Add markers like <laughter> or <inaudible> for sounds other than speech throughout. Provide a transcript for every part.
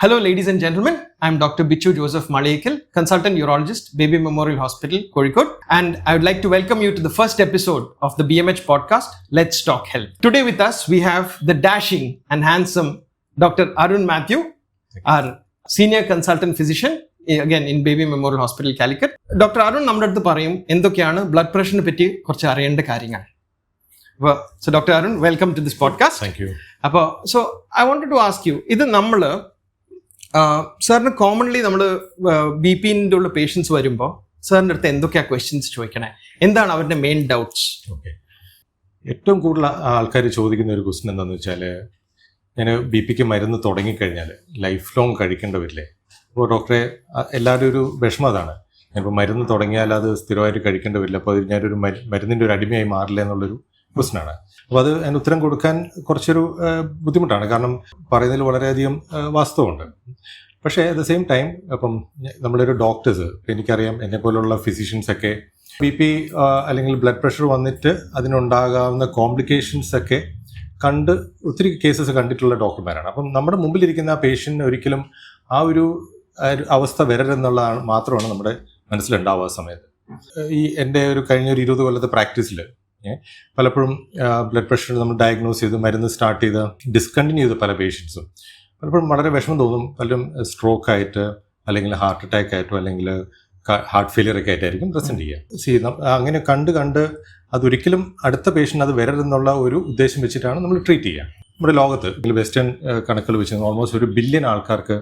Hello, ladies and gentlemen. I'm Dr. Bichu Joseph Malayakil, consultant urologist, Baby Memorial Hospital, Kozhikode, and I would like to welcome you to the first episode of the BMH podcast, Let's Talk Health. Today with us, we have the dashing and handsome Dr. Arun Matthew, our senior consultant physician, again in Baby memorial hospital Calicut doctor Arun നമ്മുടെ അടുത്ത് പറയും എന്തൊക്കെയാണ് blood പ്രഷറിനെ പറ്റി കുറച്ച് അറിയേണ്ട കാര്യങ്ങൾ അപ്പോൾ so doctor Arun welcome to this podcast thank you അപ്പോൾ so I wanted to ask you ഇത് നമ്മൾ സാറിന് കോമൺലി നമ്മൾ ബി പിന്റെ ഉള്ള പേഷ്യൻസ് വരുമ്പോൾ സാറിന്റെ അടുത്ത് എന്തൊക്കെയാ ക്വസ്റ്റ്യൻസ് ചോദിക്കണേ? എന്താണ് അവരുടെ മെയിൻ ഡൗട്ട്സ് ഓക്കെ ഏറ്റവും കൂടുതൽ ആൾക്കാർ ചോദിക്കുന്ന ഒരു ക്വസ്റ്റ്യൻ എന്താണെന്ന് വെച്ചാൽ ഞാൻ ബി പിക്ക് മരുന്ന് തുടങ്ങിക്കഴിഞ്ഞാൽ ലൈഫ് ലോങ് കഴിക്കേണ്ടി വരില്ലേ അപ്പോൾ ഡോക്ടറെ എല്ലാവരും ഒരു വിഷമം അതാണ്. ഞാനിപ്പോൾ മരുന്ന് തുടങ്ങിയാൽ അത് സ്ഥിരമായിട്ട് കഴിക്കേണ്ടി വരില്ല അപ്പോൾ അത് ഞാനൊരു മരു- മരുന്നിന്റെ ഒരു അടിമയായി മാറില്ല എന്നുള്ളൊരു ക്വസ്റ്റ്യൻ ആണ് അപ്പോൾ അത് അതിന് ഉത്തരം കൊടുക്കാൻ കുറച്ചൊരു ബുദ്ധിമുട്ടാണ്. കാരണം പറയുന്നതിൽ വളരെയധികം വാസ്തവമുണ്ട്. പക്ഷേ അറ്റ് ദ സെയിം ടൈം അപ്പം നമ്മളൊരു ഡോക്ടേഴ്സ് എനിക്കറിയാം എന്നെ പോലുള്ള ഫിസിഷ്യൻസ് ഒക്കെ ബി പി അല്ലെങ്കിൽ ബ്ലഡ് പ്രഷർ വന്നിട്ട് അതിനുണ്ടാകാവുന്ന കോംപ്ലിക്കേഷൻസ് ഒക്കെ കണ്ട് ഒത്തിരി കേസസ് കണ്ടിട്ടുള്ള ഡോക്ടർമാരാണ് അപ്പം നമ്മുടെ മുമ്പിലിരിക്കുന്ന ആ പേഷ്യന്റിന് ഒരിക്കലും ആ ഒരു ഒരു അവസ്ഥ വരരുതെന്നുള്ളതാണ് മാത്രമാണ് നമ്മുടെ മനസ്സിലുണ്ടാവുക സമയത്ത്. ഈ എന്റെ ഒരു കഴിഞ്ഞ ഒരു ഇരുപത് കൊല്ലത്തെ പ്രാക്ടീസിൽ പലപ്പോഴും ബ്ലഡ് പ്രഷർ നമ്മൾ ഡയഗ്നോസ് ചെയ്ത് മരുന്ന് സ്റ്റാർട്ട് ചെയ്ത് ഡിസ്കണ്ടിന്യൂ ചെയ്ത പല പേഷ്യൻസും പലപ്പോഴും വളരെ വിഷമം തോന്നും. പലരും സ്ട്രോക്ക് ആയിട്ട് അല്ലെങ്കിൽ ഹാർട്ട് അറ്റാക്ക് ആയിട്ടോ അല്ലെങ്കിൽ ഹാർട്ട് ഫെയിലിയർ ഒക്കെ ആയിട്ടായിരിക്കും പ്രസന്റ് ചെയ്യുക. സി അങ്ങനെ കണ്ട് കണ്ട് അതൊരിക്കലും അടുത്ത പേഷ്യന്റ് അത് വരരുതെന്നുള്ള ഒരു ഉദ്ദേശം വെച്ചിട്ടാണ് നമ്മൾ ട്രീറ്റ് ചെയ്യുക. നമ്മുടെ ലോകത്ത് വെസ്റ്റേൺ കണക്കുകൾ വെച്ച് ഓൾമോസ്റ്റ് ഒരു ബില്യൺ ആൾക്കാർക്ക്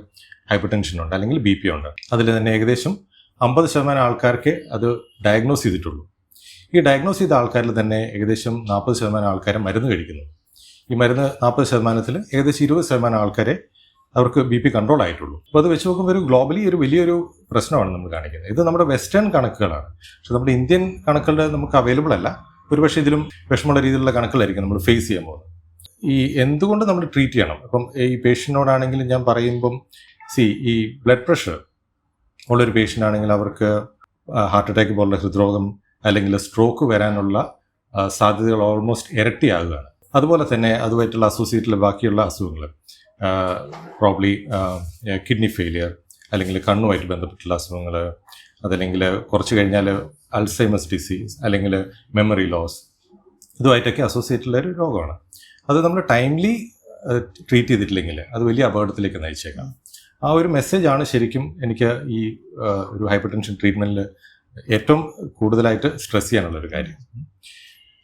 ഹൈപ്പർ ടെൻഷൻ ഉണ്ട് അല്ലെങ്കിൽ ബി പി ഉണ്ട്. അതിൽ തന്നെ ഏകദേശം അമ്പത് ശതമാനം ആൾക്കാർക്ക് അത് ഡയഗ്നോസ് ചെയ്തിട്ടുള്ളൂ. ഈ ഡയഗ്നോസ് ചെയ്ത ആൾക്കാരിൽ തന്നെ ഏകദേശം നാൽപ്പത് ശതമാനം ആൾക്കാർ മരുന്ന് കഴിക്കുന്നു. ഈ മരുന്ന് നാൽപ്പത് ശതമാനത്തിൽ ഏകദേശം ഇരുപത് ശതമാനം ആൾക്കാരെ അവർക്ക് ബി പി കൺട്രോൾ ആയിട്ടുള്ളൂ. അപ്പോൾ അത് വെച്ച് നോക്കുമ്പോൾ ഒരു ഗ്ലോബലി ഒരു വലിയൊരു പ്രശ്നമാണ് നമ്മൾ കാണിക്കുന്നത്. ഇത് നമ്മുടെ വെസ്റ്റേൺ കണക്കുകളാണ്. പക്ഷെ നമ്മുടെ ഇന്ത്യൻ കണക്കുകളുടെ നമുക്ക് അവൈലബിൾ അല്ല. ഒരുപക്ഷെ ഇതിലും വിഷമമുള്ള രീതിയിലുള്ള കണക്കുകളായിരിക്കും നമ്മൾ ഫേസ് ചെയ്യാൻ പോകുന്നത്. ഈ എന്തുകൊണ്ട് നമ്മൾ ട്രീറ്റ് ചെയ്യണം? അപ്പം ഈ പേഷ്യന്റിനോടാണെങ്കിലും ഞാൻ പറയുമ്പം സി ഈ ബ്ലഡ് പ്രഷർ ഉള്ളൊരു പേഷ്യന്റ് ആണെങ്കിൽ അവർക്ക് ഹാർട്ട് അറ്റാക്ക് പോലുള്ള ഹൃദ്രോഗം അല്ലെങ്കിൽ സ്ട്രോക്ക് വരാനുള്ള സാധ്യതകൾ ഓൾമോസ്റ്റ് ഇരട്ടിയാകുകയാണ്. അതുപോലെ തന്നെ അതുമായിട്ടുള്ള അസോസിയേറ്റിലെ ബാക്കിയുള്ള അസുഖങ്ങൾ പ്രോബ്ലി കിഡ്നി ഫെയിലിയർ അല്ലെങ്കിൽ കണ്ണുമായിട്ട് ബന്ധപ്പെട്ടുള്ള അസുഖങ്ങൾ അതല്ലെങ്കിൽ കുറച്ച് കഴിഞ്ഞാൽ അൾസൈമസ് ഡിസീസ് അല്ലെങ്കിൽ മെമ്മറി ലോസ് ഇതുമായിട്ടൊക്കെ അസോസിയേറ്റുള്ള ഒരു രോഗമാണ്. അത് നമ്മൾ ടൈംലി ട്രീറ്റ് ചെയ്തിട്ടില്ലെങ്കിൽ അത് വലിയ അപകടത്തിലേക്ക് നയിച്ചേക്കാം. ആ ഒരു മെസ്സേജാണ് ശരിക്കും എനിക്ക് ഈ ഒരു ഹൈപ്പർ ടെൻഷൻ ട്രീറ്റ്മെന്റിൽ ഏറ്റവും കൂടുതലായിട്ട് സ്ട്രെസ് ചെയ്യാനുള്ള ഒരു കാര്യം.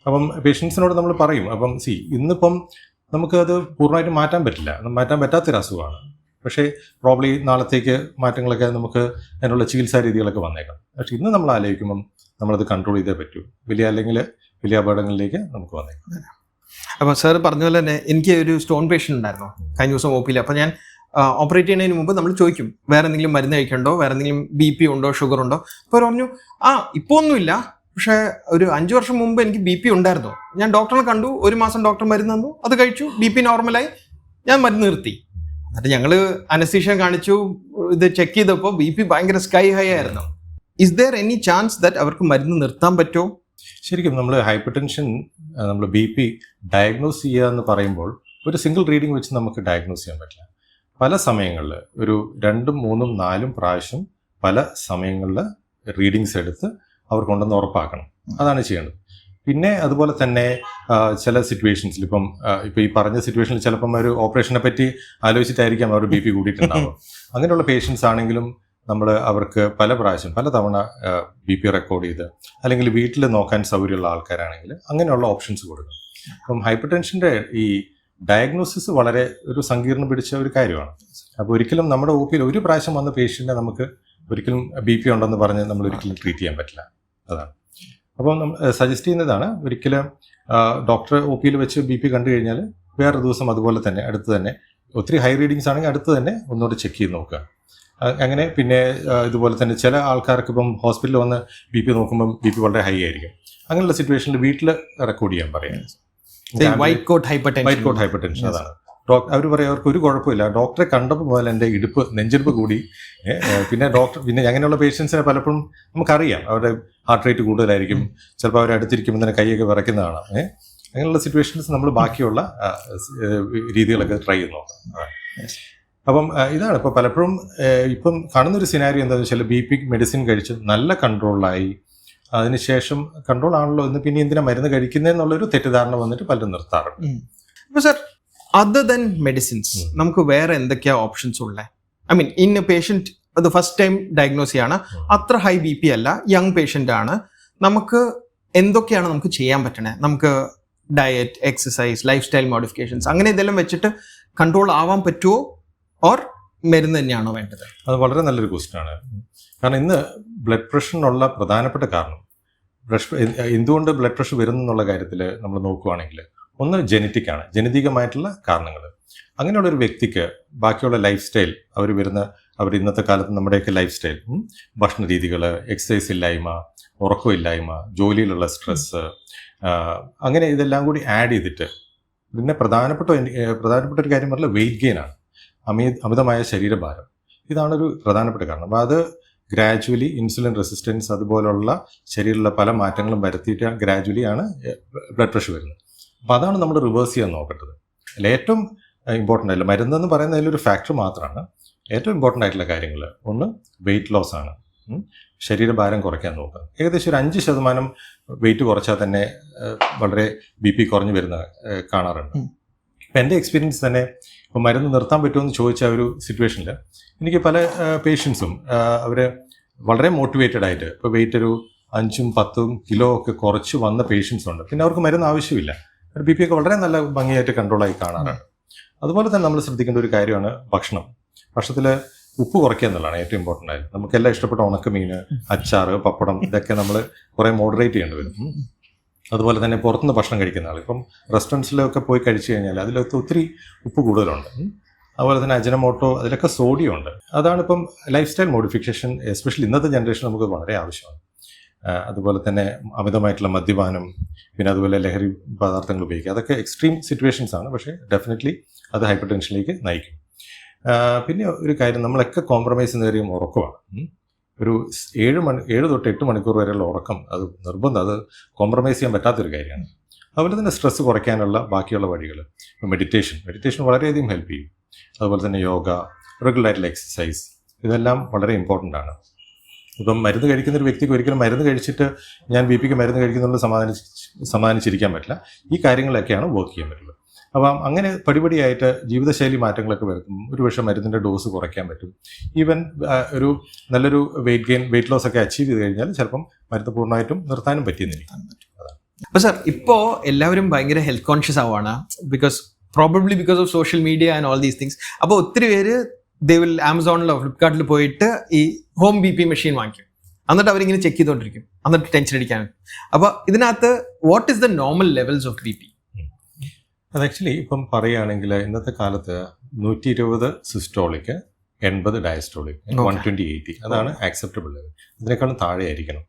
അപ്പം പേഷ്യൻസിനോട് നമ്മൾ പറയും അപ്പം സി ഇന്നിപ്പം നമുക്കത് പൂർണമായിട്ട് മാറ്റാൻ പറ്റില്ല. മാറ്റാൻ പറ്റാത്തൊരു അസുഖമാണ്. പക്ഷേ പ്രോബ്ലി നാളത്തേക്ക് മാറ്റങ്ങളൊക്കെ നമുക്ക് അതിനുള്ള ചികിത്സാ രീതികളൊക്കെ വന്നേക്കാം. പക്ഷേ ഇന്ന് നമ്മൾ ആലോചിക്കുമ്പം നമ്മളത് കൺട്രോൾ ചെയ്തേ പറ്റൂ. വലിയ അല്ലെങ്കിൽ വലിയ അപകടങ്ങളിലേക്ക് നമുക്ക് വന്നേക്കാം. അപ്പോൾ സാർ പറഞ്ഞ പോലെ തന്നെ എനിക്ക് ഒരു സ്റ്റോൺ പേഷ്യന്റ് ഉണ്ടായിരുന്നു. കഴിഞ്ഞ ദിവസം ഒ അപ്പോൾ ഞാൻ ഓപ്പറേറ്റ് ചെയ്യുന്നതിന് മുമ്പ് നമ്മൾ ചോദിക്കും വേറെ എന്തെങ്കിലും മരുന്ന് കഴിക്കണ്ടോ? വേറെ എന്തെങ്കിലും ബി പി ഉണ്ടോ? ഷുഗർ ഉണ്ടോ? അപ്പോൾ പറഞ്ഞു ആ ഇപ്പോൾ ഒന്നുമില്ല. പക്ഷേ ഒരു അഞ്ച് വർഷം മുമ്പ് എനിക്ക് ബി പി ഉണ്ടായിരുന്നു. ഞാൻ ഡോക്ടറിനെ കണ്ടു. ഒരു മാസം ഡോക്ടർ മരുന്ന് തന്നു. അത് കഴിച്ചു. ബി പി നോർമലായി ഞാൻ മരുന്ന് നിർത്തി. എന്നിട്ട് ഞങ്ങൾ അനസ്തീഷ്യ കാണിച്ചു. ഇത് ചെക്ക് ചെയ്തപ്പോൾ ബി പി ഭയങ്കര സ്കൈ ഹൈ ആയിരുന്നു. Is there any chance that അവർക്ക് മരുന്ന് നിർത്താൻ പറ്റുമോ ശരിക്കും നമ്മൾ ഹൈപ്പർ ടെൻഷൻ നമ്മൾ ബി പി ഡയഗ്നോസ് ചെയ്യുക എന്ന് പറയുമ്പോൾ ഒരു സിംഗിൾ റീഡിംഗ് വെച്ച് നമുക്ക് ഡയഗ്നോസ് ചെയ്യാൻ പറ്റില്ല. പല സമയങ്ങളിൽ ഒരു രണ്ടും മൂന്നും നാലും പ്രാവശ്യം പല സമയങ്ങളിൽ റീഡിങ്സ് എടുത്ത് അവർ കൊണ്ടുവന്ന് ഉറപ്പാക്കണം. അതാണ് ചെയ്യേണ്ടത്. പിന്നെ അതുപോലെ തന്നെ ചില സിറ്റുവേഷൻസിൽ ഇപ്പം ഇപ്പം ഈ പറഞ്ഞ സിറ്റുവേഷനിൽ ചിലപ്പം ഒരു ഓപ്പറേഷനെ പറ്റി ആലോചിച്ചിട്ടായിരിക്കാം അവർ ബി പി കൂടിയിട്ടുണ്ടാവുക. <laughs> അങ്ങനെയുള്ള പേഷ്യൻസ് ആണെങ്കിലും നമ്മൾ അവർക്ക് പല പ്രാവശ്യം പല തവണ ബി പി റെക്കോർഡ് ചെയ്ത് അല്ലെങ്കിൽ വീട്ടിൽ നോക്കാൻ സൗകര്യമുള്ള ആൾക്കാരാണെങ്കിൽ അങ്ങനെയുള്ള ഓപ്ഷൻസ് കൊടുക്കും അപ്പം ഹൈപ്പർ ടെൻഷന്റെ ഈ ഡയഗ്നോസിസ് വളരെ ഒരു സങ്കീർണം പിടിച്ച ഒരു കാര്യമാണ്. അപ്പോൾ ഒരിക്കലും നമ്മുടെ ഒ പിയിൽ ഒരു പ്രാവശ്യം വന്ന പേഷ്യന്റിനെ നമുക്ക് ഒരിക്കലും ബി പി ഉണ്ടെന്ന് പറഞ്ഞ് നമ്മൾ ഒരിക്കലും ട്രീറ്റ് ചെയ്യാൻ പറ്റില്ല. അതാണ്. അപ്പോൾ നമ്മൾ സജസ്റ്റ് ചെയ്യുന്നതാണ് ഒരിക്കലും ഡോക്ടർ ഒ പിയിൽ വെച്ച് ബി പി കണ്ടു കഴിഞ്ഞാൽ വേറെ ദിവസം അതുപോലെ തന്നെ അടുത്ത് തന്നെ ഒത്തിരി ഹൈ റീഡിങ്സ് ആണെങ്കിൽ അടുത്ത് തന്നെ ഒന്നുകൂടെ ചെക്ക് ചെയ്ത് നോക്കുക. അങ്ങനെ പിന്നെ ഇതുപോലെ തന്നെ ചില ആൾക്കാർക്ക് ഇപ്പം ഹോസ്പിറ്റലിൽ വന്ന് ബി പി നോക്കുമ്പം ബി പി വളരെ ഹൈ ആയിരിക്കും. അങ്ങനെയുള്ള സിറ്റുവേഷനിൽ വീട്ടിൽ റെക്കോർഡ് ചെയ്യാൻ പറയാം. White coat hyper white coat hypertension അതാണ്. ഡോക്ടർ അവർ പറയും അവർക്ക് ഒരു കുഴപ്പമില്ല. ഡോക്ടറെ കണ്ടപ്പോൾ മുതൽ എന്റെ ഇടുപ്പ് നെഞ്ചെടുപ്പ് കൂടി. പിന്നെ ഡോക്ടർ പിന്നെ അങ്ങനെയുള്ള പേഷ്യൻസിനെ പലപ്പോഴും നമുക്കറിയാം. അവരുടെ ഹാർട്ട് റേറ്റ് കൂടുതലായിരിക്കും. ചിലപ്പോൾ അവർ അടുത്തിരിക്കുമ്പോൾ തന്നെ കൈയൊക്കെ വിറയ്ക്കുന്നതാണ്. അങ്ങനെയുള്ള സിറ്റുവേഷൻസ് നമ്മൾ ബാക്കിയുള്ള രീതികളൊക്കെ ട്രൈ ചെയ്ത് നോക്കാം അപ്പം ഇതാണ്. ഇപ്പോൾ പലപ്പോഴും ഇപ്പം കാണുന്നൊരു സിനാരി എന്താണെന്ന് വെച്ചാൽ ബി പി മെഡിസിൻ കഴിച്ച് നല്ല കൺട്രോളായി അതിനുശേഷം കൺട്രോൾ ആണല്ലോ എന്ന് പിന്നെ എന്തിനാ മരുന്ന് കഴിക്കുന്നത് കഴിക്കുന്നതെന്നുള്ളൊരു തെറ്റിദ്ധാരണ വന്നിട്ട് പലരും നിർത്താറുണ്ട്. അപ്പൊ സർ അതർ ദൻ മെഡിസിൻസ് നമുക്ക് വേറെ എന്തൊക്കെയാ ഓപ്ഷൻസ് ഉള്ളത് ഐ മീൻ ഇൻ പേഷ്യന്റ് അത് ഫസ്റ്റ് ടൈം ഡയഗ്നോസ് ചെയ്യാണ്. അത്ര ഹൈ ബി പി അല്ല യങ് പേഷ്യന്റ് ആണ്. നമുക്ക് എന്തൊക്കെയാണ് നമുക്ക് ചെയ്യാൻ പറ്റണേ? നമുക്ക് diet exercise lifestyle modifications അങ്ങനെ ഇതെല്ലാം വെച്ചിട്ട് കൺട്രോൾ ആവാൻ പറ്റുമോ ഓർ മരുന്ന് തന്നെയാണോ വേണ്ടത്? അത് വളരെ നല്ലൊരു ക്വസ്റ്റ്യൻ ആണ്. കാരണം ഇന്ന് ബ്ലഡ് പ്രഷറിനുള്ള പ്രധാനപ്പെട്ട കാരണം പ്രഷർ എന്തുകൊണ്ട് ബ്ലഡ് പ്രഷർ വരുന്നു എന്നുള്ള കാര്യത്തിൽ നമ്മൾ നോക്കുകയാണെങ്കിൽ ഒന്ന് ജനറ്റിക് ആണ് ജനിതികമായിട്ടുള്ള കാരണങ്ങൾ. അങ്ങനെയുള്ള ഒരു വ്യക്തിക്ക് ബാക്കിയുള്ള ലൈഫ് സ്റ്റൈൽ അവർ വരുന്ന അവർ ഇന്നത്തെ കാലത്ത് നമ്മുടെയൊക്കെ ലൈഫ് സ്റ്റൈൽ ഭക്ഷണ രീതികൾ എക്സസൈസ് ഇല്ലായ്മ ഉറക്കമില്ലായ്മ ജോലിയിലുള്ള സ്ട്രെസ്സ് അങ്ങനെ ഇതെല്ലാം കൂടി ആഡ് ചെയ്തിട്ട് പിന്നെ പ്രധാനപ്പെട്ട പ്രധാനപ്പെട്ട ഒരു കാര്യം പറഞ്ഞാൽ വെയിറ്റ് ഗെയിൻ ആണ്. അമിത അമിതമായ ശരീരഭാരം. ഇതാണൊരു പ്രധാനപ്പെട്ട കാരണം. അപ്പോൾ അത് ഗ്രാജുവലി ഇൻസുലിൻ റെസിസ്റ്റൻസ് അതുപോലുള്ള ശരീരത്തിലുള്ള പല മാറ്റങ്ങളും വരുത്തിയിട്ട് ഗ്രാജുവലി ആണ് ബ്ലഡ് പ്രഷർ വരുന്നത്. അപ്പോൾ അതാണ് നമ്മൾ റിവേഴ്സ് ചെയ്യാൻ നോക്കേണ്ടത്. അല്ല ഏറ്റവും ഇമ്പോർട്ടന്റ് ആയിട്ടുള്ള മരുന്നെന്ന് പറയുന്നത് അതിലൊരു ഫാക്ടർ മാത്രമാണ്. ഏറ്റവും ഇമ്പോർട്ടന്റ് ആയിട്ടുള്ള കാര്യങ്ങൾ. ഒന്ന് വെയിറ്റ് ലോസ് ആണ്. ശരീരഭാരം കുറയ്ക്കാൻ നോക്കുക. ഏകദേശം ഒരു അഞ്ച് ശതമാനം വെയിറ്റ് കുറച്ചാൽ തന്നെ വളരെ ബി പി കുറഞ്ഞു വരുന്ന കാണാറുണ്ട്. ഇപ്പം എന്റെ എക്സ്പീരിയൻസ് തന്നെ ഇപ്പോൾ മരുന്ന് നിർത്താൻ പറ്റുമെന്ന് ചോദിച്ച ഒരു സിറ്റുവേഷനിൽ എനിക്ക് പല പേഷ്യൻസും അവർ വളരെ മോട്ടിവേറ്റഡ് ആയിട്ട് ഇപ്പോൾ വെയിറ്റ് ഒരു അഞ്ചും പത്തും കിലോ ഒക്കെ കുറച്ച് വന്ന പേഷ്യൻസ് ഉണ്ട്. പിന്നെ അവർക്ക് മരുന്ന് ആവശ്യമില്ല. ബി പി ഒക്കെ വളരെ നല്ല ഭംഗിയായിട്ട് കൺട്രോളായി കാണാറുണ്ട് അതുപോലെ തന്നെ നമ്മൾ ശ്രദ്ധിക്കേണ്ട ഒരു കാര്യമാണ് ഭക്ഷണം. ഭക്ഷണത്തിൽ ഉപ്പ് കുറയ്ക്കുക എന്നുള്ളതാണ് ഏറ്റവും ഇമ്പോർട്ടന്റ് ആയിട്ട്. നമുക്കെല്ലാം ഇഷ്ടപ്പെട്ട ഉണക്കമീൻ അച്ചാറ് പപ്പടം ഇതൊക്കെ നമ്മൾ കുറേ മോഡറേറ്റ് ചെയ്യേണ്ടി വരും. അതുപോലെ തന്നെ പുറത്തുനിന്ന് ഭക്ഷണം കഴിക്കുന്ന ആൾ ഇപ്പം റെസ്റ്റോറൻസിലൊക്കെ പോയി കഴിച്ചു കഴിഞ്ഞാൽ അതിലൊക്കെ ഒത്തിരി ഉപ്പ് കൂടുതലുണ്ട്. അതുപോലെ തന്നെ അജനമോട്ടോ അതിലൊക്കെ സോഡിയം ഉണ്ട് അതാണ് ഇപ്പം ലൈഫ് സ്റ്റൈൽ മോഡിഫിക്കേഷൻ എസ്പെഷ്യലി ഇന്നത്തെ ജനറേഷൻ നമുക്ക് വളരെ ആവശ്യമാണ്. അതുപോലെ തന്നെ അമിതമായിട്ടുള്ള മദ്യപാനം പിന്നെ അതുപോലെ ലഹരി പദാർത്ഥങ്ങൾ ഉപയോഗിക്കുക. അതൊക്കെ എക്സ്ട്രീം സിറ്റുവേഷൻസ് ആണ്. പക്ഷേ ഡെഫിനറ്റ്ലി അത് ഹൈപ്പർ ടെൻഷനിലേക്ക് നയിക്കും. പിന്നെ ഒരു കാര്യം നമ്മളൊക്കെ കോംപ്രമൈസ് കാര്യം ഉറക്കമാണ്. ഒരു ഏഴ് മണി ഏഴ് തൊട്ട് എട്ട് മണിക്കൂർ വരെയുള്ള ഉറക്കം അത് നിർബന്ധം അത് കോംപ്രമൈസ് ചെയ്യാൻ പറ്റാത്തൊരു കാര്യമാണ്. അതുപോലെ തന്നെ സ്ട്രെസ്സ് കുറയ്ക്കാനുള്ള ബാക്കിയുള്ള വഴികൾ മെഡിറ്റേഷൻ മെഡിറ്റേഷൻ വളരെയധികം ഹെൽപ്പ് ചെയ്യും. അതുപോലെ തന്നെ യോഗ റെഗുലർ ആയിട്ടുള്ള എക്സസൈസ് ഇതെല്ലാം വളരെ ഇമ്പോർട്ടന്റ് ആണ്. ഇപ്പം മരുന്ന് കഴിക്കുന്ന ഒരു വ്യക്തിക്ക് ഒരിക്കലും മരുന്ന് കഴിച്ചിട്ട് ഞാൻ ബി പിക്ക് മരുന്ന് കഴിക്കുന്നുള്ള സമാധാനിച്ച് സമാധാനിച്ചിരിക്കാൻ പറ്റില്ല. ഈ കാര്യങ്ങളൊക്കെയാണ് വർക്ക് ചെയ്യാൻ പറ്റുള്ളൂ അപ്പം അങ്ങനെ പടിപടിയായിട്ട് ജീവിതശൈലി മാറ്റങ്ങളൊക്കെ വരുത്തും. ഒരു പക്ഷേ മരുന്നിന്റെ ഡോസ് കുറയ്ക്കാൻ പറ്റും. ഈവൻ ഒരു നല്ലൊരു വെയിറ്റ് ഗെയിൻ വെയിറ്റ് ലോസ് ഒക്കെ അച്ചീവ് ചെയ്ത് കഴിഞ്ഞാൽ ചിലപ്പം മരുന്ന് പൂർണമായിട്ടും നിർത്താനും പറ്റിയെന്നിരിക്കും. അപ്പൊ സാർ ഇപ്പോ എല്ലാവരും ഭയങ്കര ഹെൽത്ത് കോൺഷ്യസ് ആവുകയാണ് because probably because of social media and all these things അപ്പോൾ ഒത്തിരി പേര് ദേ വിൽ ആമസോണിലോ ഫ്ലിപ്കാർട്ടിൽ പോയിട്ട് ഈ ഹോം ബി പി മെഷീൻ വാങ്ങിക്കും. എന്നിട്ട് അവരിങ്ങനെ ചെക്ക് ചെയ്തുകൊണ്ടിരിക്കും എന്നിട്ട് ടെൻഷൻ അടിക്കാൻ അപ്പോൾ ഇതിനകത്ത് what is the normal levels of B P അത് ആക്ച്വലി ഇപ്പം പറയുകയാണെങ്കിൽ ഇന്നത്തെ കാലത്ത് നൂറ്റി ഇരുപത് സിസ്റ്റോളിക്ക് എൺപത് ഡയസ്റ്റോളിക് വൺ ട്വന്റി എയ്റ്റി അതാണ് ആക്സെപ്റ്റബിൾ ലെവൽ അതിനേക്കാളും താഴെ ആയിരിക്കണം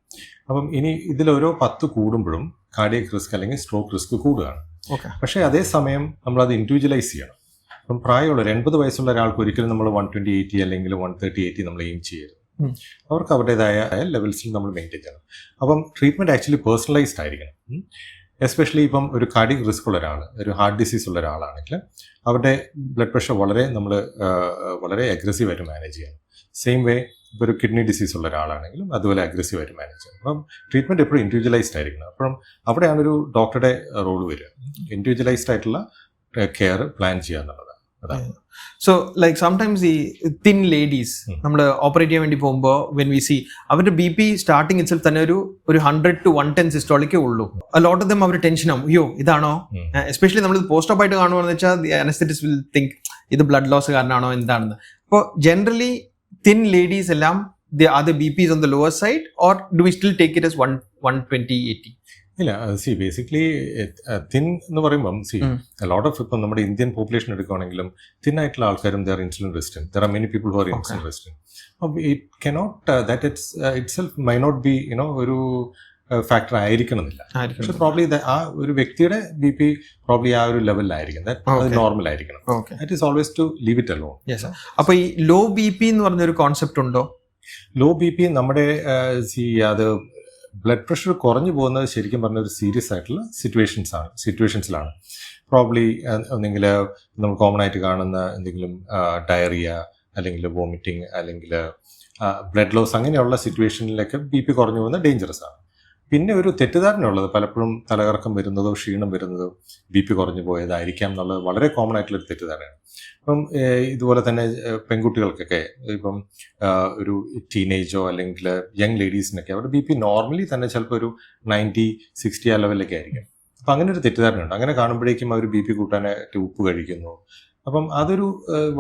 അപ്പം ഇനി ഇതിൽ ഓരോ പത്ത് കൂടുമ്പോഴും കാർഡിയക് റിസ്ക് അല്ലെങ്കിൽ സ്ട്രോക്ക് റിസ്ക് കൂടുകയാണ്. ഓക്കെ പക്ഷേ അതേസമയം നമ്മളത് ഇൻഡിവിജ്വലൈസ് ചെയ്യണം. അപ്പം പ്രായമുള്ള ഒരു എൺപത് വയസ്സുള്ള ഒരാൾക്ക് ഒരിക്കലും നമ്മൾ വൺ ട്വന്റി എയ്റ്റി അല്ലെങ്കിൽ വൺ തേർട്ടി എയ്റ്റി നമ്മൾ എയിം ചെയ്യരുത്. അവർക്ക് അവരുടേതായ ലെവൽസിൽ നമ്മൾ മെയിന്റെയിൻ ചെയ്യണം. അപ്പം ട്രീറ്റ്മെന്റ് ആക്ച്വലി പേഴ്സണലൈസ്ഡ് ആയിരിക്കണം. എസ്പെഷ്യലി ഇപ്പം ഒരു കാർഡിക് റിസ്ക് ഉള്ള ഒരാൾ ഒരു ഹാർട്ട് ഡിസീസ് ഉള്ള ഒരാളാണെങ്കിൽ അവരുടെ ബ്ലഡ് പ്രഷർ വളരെ നമ്മൾ വളരെ അഗ്രസീവായിട്ട് മാനേജ് ചെയ്യണം. സെയിം വേ ഇപ്പോൾ ഒരു കിഡ്നി ഡിസീസ് ഉള്ള ഒരാളാണെങ്കിലും അതുപോലെ അഗ്രസീവായിട്ട് മാനേജ് ചെയ്യണം. അപ്പം ട്രീറ്റ്മെന്റ് എപ്പോഴും ഇൻഡിവിജ്വലൈസ്ഡ് ആയിരിക്കണം. അപ്പം അവിടെയാണ് ഒരു ഡോക്ടറുടെ റോൾ വരിക. ഇൻഡിവിജ്വലൈസ്ഡ് ആയിട്ടുള്ള കെയർ പ്ലാൻ ചെയ്യുക സോ ലൈക്ക് സംടൈംസ് ഈ തിൻ ലേഡീസ്. നമ്മൾ ഓപ്പറേറ്റ് ചെയ്യാൻ വേണ്ടി പോകുമ്പോൾ വെൻ വി സി അവരുടെ ബി പി സ്റ്റാർട്ടിങ് ഇറ്റ്സെൽ തന്നെ ഒരു ഒരു ഹൺഡ്രഡ് ടു വൺ ടെൻ സിസ്റ്റോളിക്കേ ഉള്ളൂ. ലോട്ട് ഓഫ് ദം അവർ ടെൻഷൻ ആവും. അയ്യോ ഇതാണോ. എസ്പെഷ്യലി നമ്മൾ പോസ്റ്റ് ഓപ്പ് ആയിട്ട് കാണുകയെന്ന് വെച്ചാൽ അനസ്തെറ്റിസ് വിൽ തിങ്ക് ഇത് ബ്ലഡ് ലോസ് കാരണമാണോ എന്താണെന്ന്. അപ്പോൾ ജനറലി തിൻ ലേഡീസ് എല്ലാം the B P on the lower side or do we still take it as one one twenty eighty ഇല്ല സി ബേസിക്കലി തിൻ എന്ന് പറയുമ്പം സി. ലോട്ട് ഓഫ് ഇപ്പം നമ്മുടെ ഇന്ത്യൻ പോപ്പുലേഷൻ എടുക്കുകയാണെങ്കിലും തിൻ ആയിട്ടുള്ള ആൾക്കാരും there insulin resistant there are many people who are insulin resistant അപ്പം it cannot that it's itself may not be you know ഒരു factor ആയിരിക്കണമെന്നില്ല. പക്ഷെ ആയിരിക്കും പ്രോബ്ലി ആ ഒരു വ്യക്തിയുടെ ബി പി പ്രോബ്ലി ആ ഒരു ലെവലിലായിരിക്കും. നോർമൽ ആയിരിക്കണം. That is always to leave it alone അപ്പൊ ഈ ലോ ബി പി എന്ന് പറഞ്ഞൊരു കോൺസെപ്റ്റ് ഉണ്ടോ? ലോ ബി പി നമ്മുടെ സി അത് ബ്ലഡ് പ്രഷർ കുറഞ്ഞു പോകുന്നത് ശരിക്കും പറഞ്ഞ ഒരു സീരിയസ് ആയിട്ടുള്ള സിറ്റുവേഷൻസ് ആണ് സിറ്റുവേഷൻസിലാണ് പ്രോബ്ലി ഒന്നെങ്കിൽ നമ്മൾ കോമൺ ആയിട്ട് കാണുന്ന എന്തെങ്കിലും ഡയറിയ അല്ലെങ്കിൽ വോമിറ്റിംഗ് അല്ലെങ്കിൽ ബ്ലഡ് ലോസ് അങ്ങനെയുള്ള സിറ്റുവേഷനിലൊക്കെ ബി പി കുറഞ്ഞു പോകുന്നത് ഡേഞ്ചറസ് ആണ്. പിന്നെ ഒരു തെറ്റിദ്ധാരണയുള്ളത് പലപ്പോഴും തലകറക്കം വരുന്നതോ ക്ഷീണം വരുന്നതോ ബി പി കുറഞ്ഞു പോയതായിരിക്കാം എന്നുള്ളത് വളരെ കോമൺ ആയിട്ടുള്ള ഒരു തെറ്റിദ്ധാരണയാണ്. അപ്പം ഇതുപോലെ തന്നെ പെൺകുട്ടികൾക്കൊക്കെ ഇപ്പം ഒരു ടീനേജോ അല്ലെങ്കിൽ യങ് ലേഡീസിനൊക്കെ അവരുടെ ബി പി നോർമലി തന്നെ ചിലപ്പോൾ ഒരു നയന്റി സിക്സ്റ്റി ആ ലെവലിലൊക്കെ ആയിരിക്കും. അപ്പം അങ്ങനെ ഒരു തെറ്റിദ്ധാരണയുണ്ട്. അങ്ങനെ കാണുമ്പോഴേക്കും അവർ ബി പി കൂട്ടാനായിട്ട് ഉപ്പ് കഴിക്കുന്നു. അപ്പം അതൊരു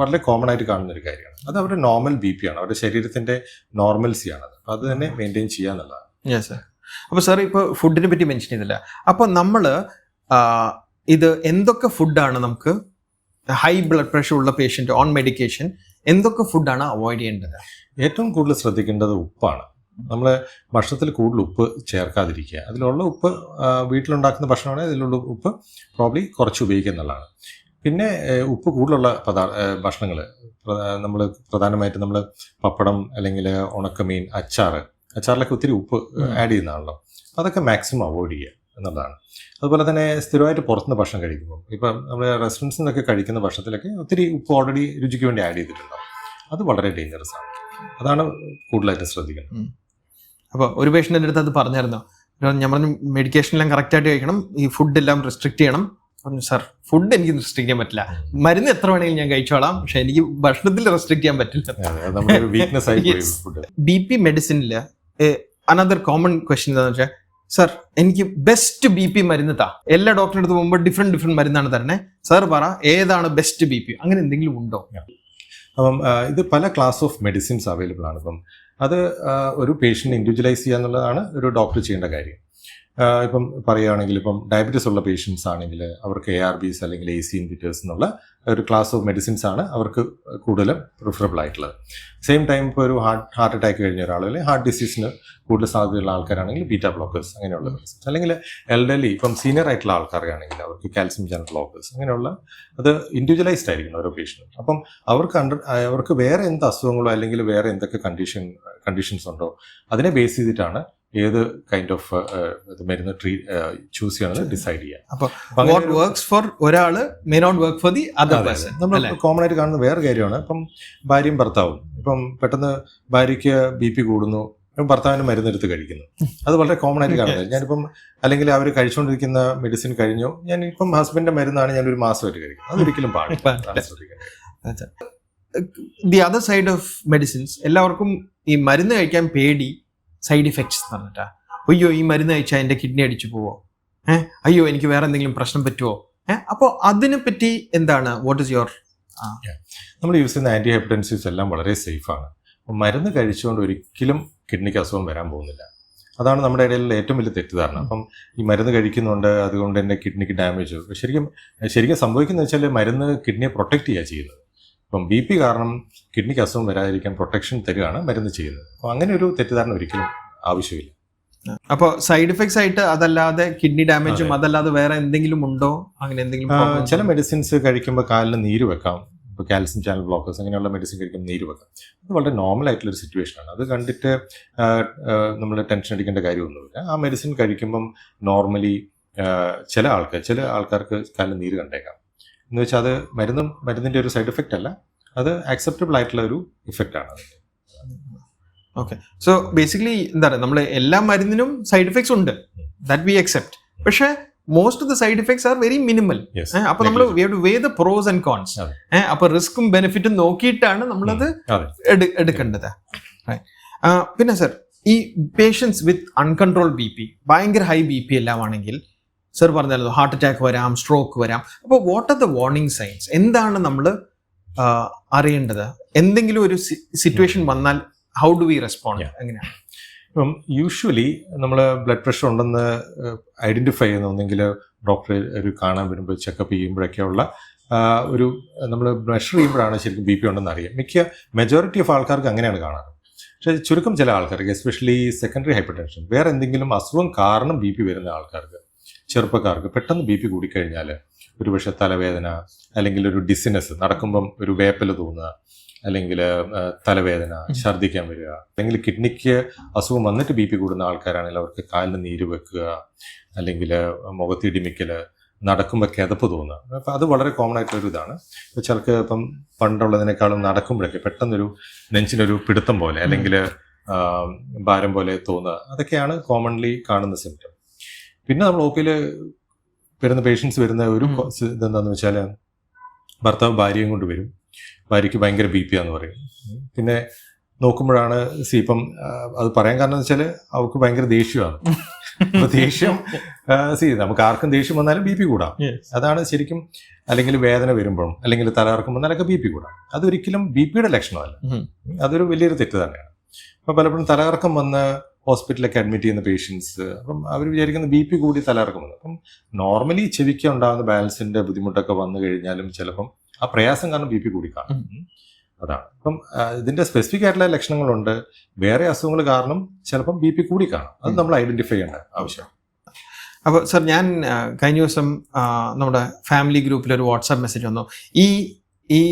വളരെ കോമൺ ആയിട്ട് കാണുന്ന ഒരു കാര്യമാണ്. അത് അവരുടെ നോർമൽ ബി പി ആണ്. അവരുടെ ശരീരത്തിന്റെ നോർമൽസിയാണത് ആണ് അത് തന്നെ മെയിന്റെയിൻ ചെയ്യാന്നുള്ളതാണ്. യെസ് സാർ അപ്പോൾ സാർ ഇപ്പോൾ ഫുഡിനെ പറ്റി മെൻഷൻ ചെയ്തില്ല. അപ്പോൾ നമ്മൾ ഇത് എന്തൊക്കെ ഫുഡാണ് നമുക്ക് ഹൈ ബ്ലഡ് പ്രഷർ ഉള്ള പേഷ്യന്റ് ഓൺ മെഡിക്കേഷൻ എന്തൊക്കെ ഫുഡാണ് അവോയ്ഡ് ചെയ്യേണ്ടത്? ഏറ്റവും കൂടുതൽ ശ്രദ്ധിക്കേണ്ടത് ഉപ്പാണ്. നമ്മൾ ഭക്ഷണത്തിൽ കൂടുതൽ ഉപ്പ് ചേർക്കാതിരിക്കുക. അതിലുള്ള ഉപ്പ് വീട്ടിലുണ്ടാക്കുന്ന ഭക്ഷണമാണെങ്കിൽ അതിലുള്ള ഉപ്പ് പ്രോബ്ലി കുറച്ച് ഉപയോഗിക്കുക എന്നുള്ളതാണ്. പിന്നെ ഉപ്പ് കൂടുതലുള്ള പദാ ഭക്ഷണങ്ങൾ നമ്മൾ പ്രധാനമായിട്ടും നമ്മൾ പപ്പടം അല്ലെങ്കിൽ ഉണക്കമീൻ അച്ചാറ് അച്ചാറിലൊക്കെ ഒത്തിരി ഉപ്പ്. ആഡ് ചെയ്യുന്നതാണല്ലോ. അതൊക്കെ മാക്സിമം അവോയ്ഡ് ചെയ്യുക എന്നുള്ളതാണ്. അതുപോലെ തന്നെ സ്ഥിരമായിട്ട് പുറത്തുനിന്ന് ഭക്ഷണം കഴിക്കുമ്പോൾ ഇപ്പം നമ്മൾ റെസ്റ്റോറൻസിൽ നിന്നൊക്കെ കഴിക്കുന്ന ഭക്ഷണത്തിലൊക്കെ ഒത്തിരി ഉപ്പ് ഓൾറെഡി രുചിക്ക് വേണ്ടി ആഡ് ചെയ്തിട്ടുണ്ടാവും. അത് വളരെ ഡേഞ്ചറസ് ആണ്. അതാണ് കൂടുതലായിട്ട് ശ്രദ്ധിക്കുന്നത് അപ്പോൾ ഒരു പേഷ്യന്റെ അടുത്ത് അത് പറഞ്ഞായിരുന്നു. ഞാൻ പറഞ്ഞു മെഡിക്കേഷൻ എല്ലാം കറക്റ്റായിട്ട് കഴിക്കണം ഈ ഫുഡ് എല്ലാം റെസ്ട്രിക്ട് ചെയ്യണം. പറഞ്ഞു സാർ ഫുഡ് എനിക്ക് റെസ്ട്രിക്ട് ചെയ്യാൻ പറ്റില്ല. മരുന്ന് എത്ര വേണമെങ്കിലും ഞാൻ കഴിച്ചോളാം. പക്ഷെ എനിക്ക് ഭക്ഷണത്തിൽ റെസ്ട്രിക്ട് ചെയ്യാൻ പറ്റില്ല. ബി പി മെഡിസിനിൽ അനദർ കോമൺ ക്വസ്റ്റ്യൻ എന്താണെന്ന് വെച്ചാൽ സർ എനിക്ക് ബെസ്റ്റ് ബി പി മരുന്ന് താ. എല്ലാ ഡോക്ടറിന്റെ അടുത്ത് പോകുമ്പോൾ ഡിഫറെന്റ് ഡിഫറെന്റ് മരുന്നാണ് തരണേ. സർ പറ ഏതാണ് ബെസ്റ്റ് ബി പി അങ്ങനെ എന്തെങ്കിലും ഉണ്ടോ? അപ്പം ഇത് പല ക്ലാസ് ഓഫ് മെഡിസിൻസ് അവൈലബിൾ ആണ്. ഇപ്പം അത് ഒരു പേഷ്യന്റ് ഇൻഡിവിജ്വലൈസ് ചെയ്യുക എന്നുള്ളതാണ് ഒരു ഡോക്ടർ ചെയ്യേണ്ട കാര്യം. ഇപ്പം പറയുകയാണെങ്കിൽ ഇപ്പം ഡയബറ്റീസ് ഉള്ള പേഷ്യൻസ് ആണെങ്കിൽ അവർക്ക് എ ആർ ബിസ് അല്ലെങ്കിൽ എ സി ഇൻഹിബിറ്റേഴ്സ് എന്നുള്ള ഒരു ക്ലാസ് ഓഫ് മെഡിസിൻസ് ആണ് അവർക്ക് കൂടുതലും പ്രിഫറബിൾ ആയിട്ടുള്ളത്. സെയിം ടൈം ഇപ്പോൾ ഒരു ഹാർട്ട് ഹാർട്ട് അറ്റാക്ക് കഴിഞ്ഞ ഒരാൾ അല്ലെങ്കിൽ ഹാർട്ട് ഡിസീസിന് കൂടുതൽ സാധ്യതയുള്ള ആൾക്കാരാണെങ്കിൽ ബീറ്റ ബ്ലോക്കേഴ്സ് അങ്ങനെയുള്ള അല്ലെങ്കിൽ എൽഡർലി ഇപ്പം സീനിയർ ആയിട്ടുള്ള ആൾക്കാരാണെങ്കിൽ അവർക്ക് കാൽസ്യം ചാനൽ ബ്ലോക്കേഴ്സ് അങ്ങനെയുള്ള അത് ഇൻഡിവിജ്വലൈസ്ഡ് ആയിരിക്കണം ഓരോ പേഷ്യന്റ് അപ്പം അവർക്ക് അണ്ടർ അവർക്ക് വേറെ എന്ത് അസുഖങ്ങളോ അല്ലെങ്കിൽ വേറെ എന്തൊക്കെ കണ്ടീഷൻ കണ്ടീഷൻസ് ഉണ്ടോ അതിനെ ബേസ് ചെയ്തിട്ടാണ് ഏത് കൈൻഡ് ഓഫ് മരുന്ന് ട്രീ ചൂസ് ചെയ്യണമെന്ന് ഡിസൈഡ് ചെയ്യാം. അപ്പൊ വാട്ട് വർക്ക്സ് ഫോർ ഒരാൾ may not work for the other person നമ്മൾ കോമൺ ആയിട്ട് കാണുന്ന വേറെ കാര്യമാണ്. ഇപ്പം ഭാര്യയും ഭർത്താവും. ഇപ്പം പെട്ടെന്ന് ഭാര്യയ്ക്ക് ബി പി കൂടുന്നു. ഭർത്താവിന് മരുന്നെടുത്ത് കഴിക്കുന്നു. അത് വളരെ കോമൺ ആയിട്ട് കാണുന്നത്. ഞാനിപ്പം അല്ലെങ്കിൽ അവർ കഴിച്ചുകൊണ്ടിരിക്കുന്ന മെഡിസിൻ കഴിഞ്ഞു. ഞാൻ ഇപ്പം ഹസ്ബൻഡിന്റെ മരുന്നാണ് ഞാൻ ഒരു മാസം മാസമായിട്ട് കഴിക്കുന്നത് അതൊരിക്കലും പാടില്ല. The other side of medicines എല്ലാവർക്കും ഈ മരുന്ന് കഴിക്കാൻ പേടി സൈഡ് ഇഫക്ട്സ് പറഞ്ഞിട്ടാ. അയ്യോ ഈ മരുന്ന് കഴിച്ചാൽ എന്റെ കിഡ്നി അടിച്ചു പോവോ? ഏഹ് അയ്യോ എനിക്ക് വേറെ എന്തെങ്കിലും പ്രശ്നം പറ്റുമോ ഏഹ് അപ്പോൾ അതിനെ പറ്റി എന്താണ്? വാട്ട് ഇസ് യുവർ നമ്മൾ യൂസ് ചെയ്യുന്ന ആന്റി ഹൈപ്പറ്റൻസീസ് എല്ലാം വളരെ സേഫാണ് മരുന്ന് കഴിച്ചുകൊണ്ട് ഒരിക്കലും കിഡ്നിക്ക് അസുഖം വരാൻ പോകുന്നില്ല. അതാണ് നമ്മുടെ ഇടയിൽ ഏറ്റവും വലിയ തെറ്റിദ്ധാരണ. അപ്പം ഈ മരുന്ന് കഴിക്കുന്നുണ്ട് അതുകൊണ്ട് എന്റെ കിഡ്നിക്ക് ഡാമേജ് ശരിക്കും ശരിക്കും സംഭവിക്കുന്നത് വെച്ചാൽ മരുന്ന് കിഡ്നിയെ പ്രൊട്ടക്റ്റ് ചെയ്യുക ചെയ്യുന്നത്. അപ്പം ബി പി കാരണം കിഡ്നിക്ക് അസുഖം വരാതിരിക്കാൻ പ്രൊട്ടക്ഷൻ തരികയാണ് മരുന്ന് ചെയ്യുന്നത്. അപ്പോൾ അങ്ങനെ ഒരു തെറ്റിദ്ധാരണ ഒരിക്കലും ആവശ്യമില്ല. അപ്പോൾ സൈഡ് ഇഫക്ട്സ് ആയിട്ട് അതല്ലാതെ കിഡ്നി ഡാമേജും അതെ. അതല്ലാതെ വേറെ എന്തെങ്കിലും ഉണ്ടോ? അങ്ങനെ എന്തെങ്കിലും ചില? മെഡിസിൻസ് കഴിക്കുമ്പോൾ കാലിൽ നീര് വെക്കാം. ഇപ്പോൾ കാൽസ്യം ചാനൽ ബ്ലോക്കേഴ്സ് അങ്ങനെയുള്ള മെഡിസിൻ കഴിക്കുമ്പോൾ നീര് വെക്കാം. അത് വളരെ നോർമൽ ആയിട്ടുള്ള ഒരു സിറ്റുവേഷൻ ആണ്. അത് കണ്ടിട്ട് നമ്മൾ ടെൻഷൻ അടിക്കേണ്ട കാര്യമൊന്നുമില്ല. ആ മെഡിസിൻ കഴിക്കുമ്പം നോർമലി ചില ആൾക്കാർ ചില ആൾക്കാർക്ക് കാലിൽ നീര് കണ്ടേക്കാം. എന്ന് വെച്ചാൽ അത് മരുന്നും മരുന്നിന്റെ ഒരു സൈഡ് എഫക്റ്റ് അല്ല. അത് ആക്സെപ്റ്റബിൾ ആയിട്ടുള്ള ഒരു ഇഫക്റ്റ് ആണ്. ഓക്കെ സോ ബേസിക്കലി എന്താ പറയുക നമ്മൾ എല്ലാ മരുന്നിനും സൈഡ് ഇഫക്ട്സ് ഉണ്ട് ദാറ്റ് വി അക്സെപ്റ്റ് പക്ഷേ most of the side effects are very minimal. അപ്പൊ നമ്മൾ weigh the pros and cons. അപ്പൊ റിസ്ക്കും ബെനിഫിറ്റും നോക്കിയിട്ടാണ് നമ്മളത് എടുക്കേണ്ടത്. പിന്നെ സർ ഈ patients with uncontrol B P ഭയങ്കര ഹൈ ബി പി എല്ലാം ആണെങ്കിൽ സർ പറഞ്ഞല്ലോ ഹാർട്ട് അറ്റാക്ക് വരാം സ്ട്രോക്ക് വരാം. അപ്പോൾ what are the warning signs എന്താണ് നമ്മൾ അറിയേണ്ടത്? എന്തെങ്കിലും ഒരു സിറ്റുവേഷൻ വന്നാൽ ഹൗ ഡു വി റെസ്പോണ്ട്. എങ്ങനെയാണ് ഇപ്പം യൂഷ്വലി നമ്മൾ ബ്ലഡ് പ്രഷർ ഉണ്ടെന്ന് ഐഡന്റിഫൈ ചെയ്യുന്ന ഒന്നെങ്കിൽ ഡോക്ടറെ ഒരു കാണാൻ വരുമ്പോൾ ചെക്കപ്പ് ചെയ്യുമ്പോഴൊക്കെയുള്ള ഒരു നമ്മൾ മെഷർ ചെയ്യുമ്പോഴാണ് ശരിക്കും ബി പി ഉണ്ടെന്ന് അറിയാം മിക്ക മെജോറിറ്റി ഓഫ് ആൾക്കാർക്ക് അങ്ങനെയാണ് കാണാറ്. പക്ഷേ ചുരുക്കം ചില ആൾക്കാർക്ക് എസ്പെഷ്യലി സെക്കൻഡറി ഹൈപ്പർ ടെൻഷൻ വേറെ എന്തെങ്കിലും അസുഖം കാരണം ബി പി വരുന്ന ആൾക്കാർക്ക് ചെറുപ്പക്കാർക്ക് പെട്ടെന്ന് ബി പി കൂടിക്കഴിഞ്ഞാൽ ഒരുപക്ഷെ തലവേദന അല്ലെങ്കിൽ ഒരു ഡിസിനസ് നടക്കുമ്പം ഒരു വേപ്പൽ തോന്നുക അല്ലെങ്കിൽ തലവേദന ഛർദ്ദിക്കാൻ വരിക അല്ലെങ്കിൽ കിഡ്നിക്ക് അസുഖം വന്നിട്ട് ബി പി കൂടുന്ന ആൾക്കാരാണെങ്കിൽ അവർക്ക് കാലിന് നീര് വെക്കുക അല്ലെങ്കിൽ മുഖത്തിടിമിക്കൽ നടക്കുമ്പോൾ കിതപ്പ് തോന്നുക. അപ്പം അത് വളരെ കോമൺ ആയിട്ടൊരു ഇതാണ്. ഇപ്പം ചിലർക്ക് ഇപ്പം പണ്ടുള്ളതിനേക്കാളും നടക്കുമ്പോഴൊക്കെ പെട്ടെന്നൊരു നെഞ്ചിനൊരു പിടുത്തം പോലെ അല്ലെങ്കിൽ ഭാരം പോലെ തോന്നുക. അതൊക്കെയാണ് കോമൺലി കാണുന്ന സിംറ്റം പിന്നെ നമ്മൾ ഒ പിയിൽ വരുന്ന പേഷ്യൻസ് വരുന്ന ഒരു ഇതെന്താന്ന് വെച്ചാൽ ഭർത്താവ് ഭാര്യയും കൊണ്ട് വരും. ഭാര്യയ്ക്ക് ഭയങ്കര ബി പി ആന്ന് പറയും. പിന്നെ നോക്കുമ്പോഴാണ് സി ഇപ്പം അത് പറയാൻ കാരണം എന്ന് വെച്ചാൽ അവർക്ക് ഭയങ്കര ദേഷ്യമാണ്. അപ്പൊ ദേഷ്യം സി നമുക്ക് ആർക്കും ദേഷ്യം വന്നാലും ബി പി കൂടാം. അതാണ് ശരിക്കും അല്ലെങ്കിൽ വേദന വരുമ്പോഴും അല്ലെങ്കിൽ തലകറക്കം വന്നാലൊക്കെ ബി പി കൂടാം. അതൊരിക്കലും ബി പിയുടെ ലക്ഷണമല്ല. അതൊരു വലിയൊരു തെറ്റ് തന്നെയാണ്. അപ്പൊ പലപ്പോഴും തലകറക്കം വന്ന് ഹോസ്പിറ്റലിലൊക്കെ അഡ്മിറ്റ് ചെയ്യുന്ന പേഷ്യൻസ് അപ്പം അവർ വിചാരിക്കുന്ന ബി പി കൂടി തലകറക്കം വന്നു അപ്പം നോർമലി ചെവിക്ക് ഉണ്ടാകുന്ന ബാലൻസിന്റെ ബുദ്ധിമുട്ടൊക്കെ വന്നു കഴിഞ്ഞാലും ചിലപ്പം ആ പ്രയാസം കാരണം ബി പി കൂടി കാണും. അതാണ്. അപ്പം ഇതിന്റെ സ്പെസിഫിക് ആയിട്ടുള്ള ലക്ഷണങ്ങളുണ്ട്. വേറെ അസുഖങ്ങൾ കാരണം ചിലപ്പം ബി പി കൂടി കാണും. അത് നമ്മൾ ഐഡന്റിഫൈ ചെയ്യേണ്ട ആവശ്യമാണ്. അപ്പോൾ സർ ഞാൻ കഴിഞ്ഞ ദിവസം നമ്മുടെ ഫാമിലി ഗ്രൂപ്പിൽ ഒരു വാട്സാപ്പ് മെസ്സേജ് വന്നു. ഈ ഈ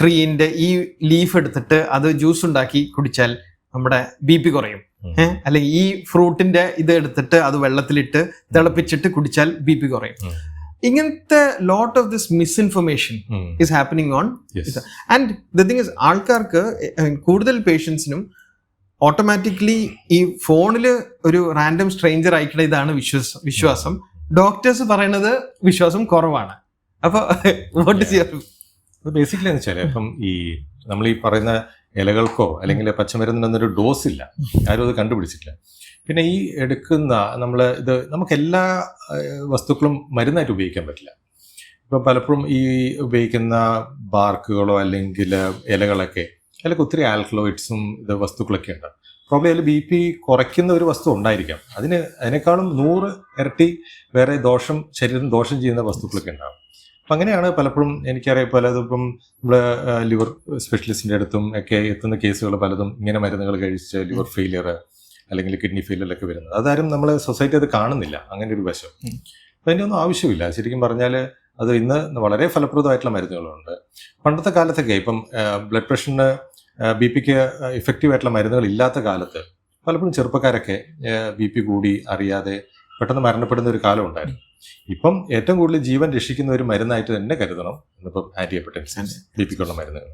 ട്രീന്റെ ഈ ലീഫ് എടുത്തിട്ട് അത് ജ്യൂസ് ഉണ്ടാക്കി കുടിച്ചാൽ നമ്മുടെ ബി പി കുറയും. അല്ലെങ്കിൽ ഈ ഫ്രൂട്ടിന്റെ ഇത് എടുത്തിട്ട് അത് വെള്ളത്തിലിട്ട് തിളപ്പിച്ചിട്ട് കുടിച്ചാൽ ബി പി കുറയും. ഇങ്ങനത്തെ lot of this misinformation. Is happening on and the thing is ആൾക്കാർക്ക് കൂടുതൽ പേഷ്യൻസിനും ഓട്ടോമാറ്റിക്കലി ഈ ഫോണിൽ ഒരു റാൻഡം സ്ട്രേഞ്ചർ അയക്കണ ഇതാണ് വിശ്വാസം വിശ്വാസം. ഡോക്ടേഴ്സ് പറയുന്നത് വിശ്വാസം കുറവാണ്. അപ്പൊ വാട്ട് ഇസ് യുവർ ബേസിക്കലി എന്ന് വെച്ചാൽ ഇപ്പം ഈ നമ്മൾ ഈ പറയുന്ന ഇലകൾക്കോ അല്ലെങ്കിൽ പച്ചമരുന്നിനൊന്നൊരു ഡോസ് ഇല്ല ആരും അത് കണ്ടുപിടിച്ചിട്ടില്ല. പിന്നെ ഈ എടുക്കുന്ന നമ്മൾ ഇത് നമുക്ക് എല്ലാ വസ്തുക്കളും മരുന്നായിട്ട് ഉപയോഗിക്കാൻ പറ്റില്ല. ഇപ്പം പലപ്പോഴും ഈ ഉപയോഗിക്കുന്ന ബാർക്കുകളോ അല്ലെങ്കിൽ ഇലകളൊക്കെ അതിലൊക്കെ ഒത്തിരി ആൽക്കലോയിഡ്സും ഇത് വസ്തുക്കളൊക്കെ ഉണ്ട്. പ്രോബ്ലി അതിൽ ബി പി കുറയ്ക്കുന്ന ഒരു വസ്തു ഉണ്ടായിരിക്കാം. അതിന് അതിനേക്കാളും നൂറ് ഇരട്ടി വേറെ ദോഷം ശരീരം ദോഷം ചെയ്യുന്ന വസ്തുക്കളൊക്കെ ഉണ്ടാകും അപ്പം അങ്ങനെയാണ് പലപ്പോഴും എനിക്കറിയാം പലതും ഇപ്പം നമ്മുടെ ലിവർ സ്പെഷ്യലിസ്റ്റിന്റെ അടുത്തും ഒക്കെ എത്തുന്ന കേസുകൾ പലതും ഇങ്ങനെ മരുന്നുകൾ കഴിച്ച് ലിവർ ഫെയിലിയർ അല്ലെങ്കിൽ കിഡ്നി ഫെയിലിയറിലൊക്കെ വരുന്നത്. അതാരും നമ്മൾ സൊസൈറ്റി അത് കാണുന്നില്ല. അങ്ങനെ ഒരു വശം. അപ്പം അതിന്റെ ഒന്നും ആവശ്യമില്ല. ശരിക്കും പറഞ്ഞാൽ അത് ഇന്ന് വളരെ ഫലപ്രദമായിട്ടുള്ള മരുന്നുകളുണ്ട്. പണ്ടത്തെ കാലത്തൊക്കെ ഇപ്പം ബ്ലഡ് പ്രഷറിന് ബി പിക്ക് ഇഫക്റ്റീവ് ആയിട്ടുള്ള മരുന്നുകൾ ഇല്ലാത്ത കാലത്ത് പലപ്പോഴും ചെറുപ്പക്കാരൊക്കെ ബി പി കൂടി അറിയാതെ പെട്ടെന്ന് മരണപ്പെടുന്ന ഒരു കാലം ഉണ്ടായിരുന്നു. ഇപ്പം ഏറ്റവും കൂടുതൽ ജീവൻ രക്ഷിക്കുന്ന ഒരു മരുന്നായിട്ട് തന്നെ കരുതണം ഇന്നിപ്പം ആന്റി ഹെപ്പറ്റൈറ്റിസ് ബി പിക്കുള്ള മരുന്നുകൾ.